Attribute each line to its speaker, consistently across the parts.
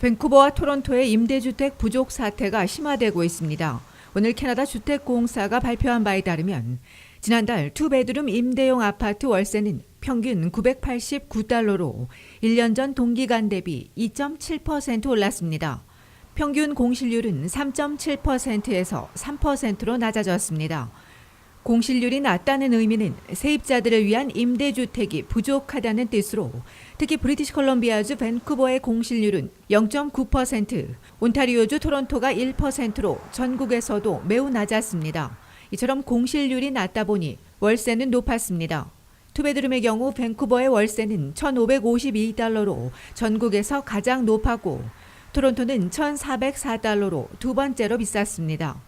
Speaker 1: 밴쿠버와 토론토의 임대주택 부족 사태가 심화되고 있습니다. 오늘 캐나다 주택공사가 발표한 바에 따르면 지난달 투베드룸 임대용 아파트 월세는 평균 989달러로 1년 전 동기간 대비 2.7% 올랐습니다. 평균 공실률은 3.7%에서 3%로 낮아졌습니다. 공실률이 낮다는 의미는 세입자들을 위한 임대주택이 부족하다는 뜻으로 특히 브리티시 컬럼비아주 밴쿠버의 공실률은 0.9%, 온타리오주 토론토가 1%로 전국에서도 매우 낮았습니다. 이처럼 공실률이 낮다 보니 월세는 높았습니다. 투베드룸의 경우 밴쿠버의 월세는 1,552달러로 전국에서 가장 높았고 토론토는 1,404달러로 두 번째로 비쌌습니다.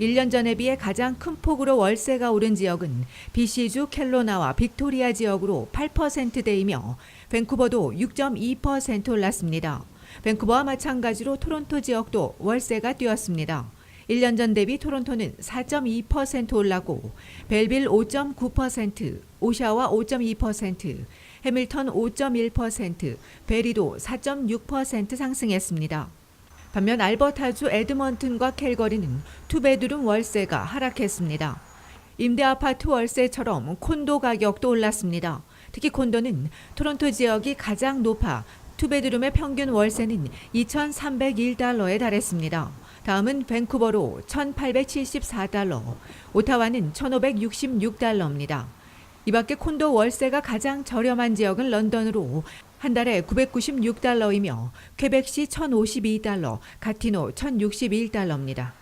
Speaker 1: 1년 전에 비해 가장 큰 폭으로 월세가 오른 지역은 BC주 켈로나와 빅토리아 지역으로 8%대이며 밴쿠버도 6.2% 올랐습니다. 밴쿠버와 마찬가지로 토론토 지역도 월세가 뛰었습니다. 1년 전 대비 토론토는 4.2% 올랐고 벨빌 5.9%, 오샤와 5.2%, 해밀턴 5.1%, 베리도 4.6% 상승했습니다. 반면 알버타주 에드먼튼과 캘거리는 투베드룸 월세가 하락했습니다. 임대 아파트 월세처럼 콘도 가격도 올랐습니다. 특히 콘도는 토론토 지역이 가장 높아 투베드룸의 평균 월세는 2,301달러에 달했습니다. 다음은 밴쿠버로 1,874달러, 오타와는 1,566달러입니다. 이 밖에 콘도 월세가 가장 저렴한 지역은 런던으로 한 달에 996달러이며 퀘벡시 1,052달러, 가티노 1,061달러입니다.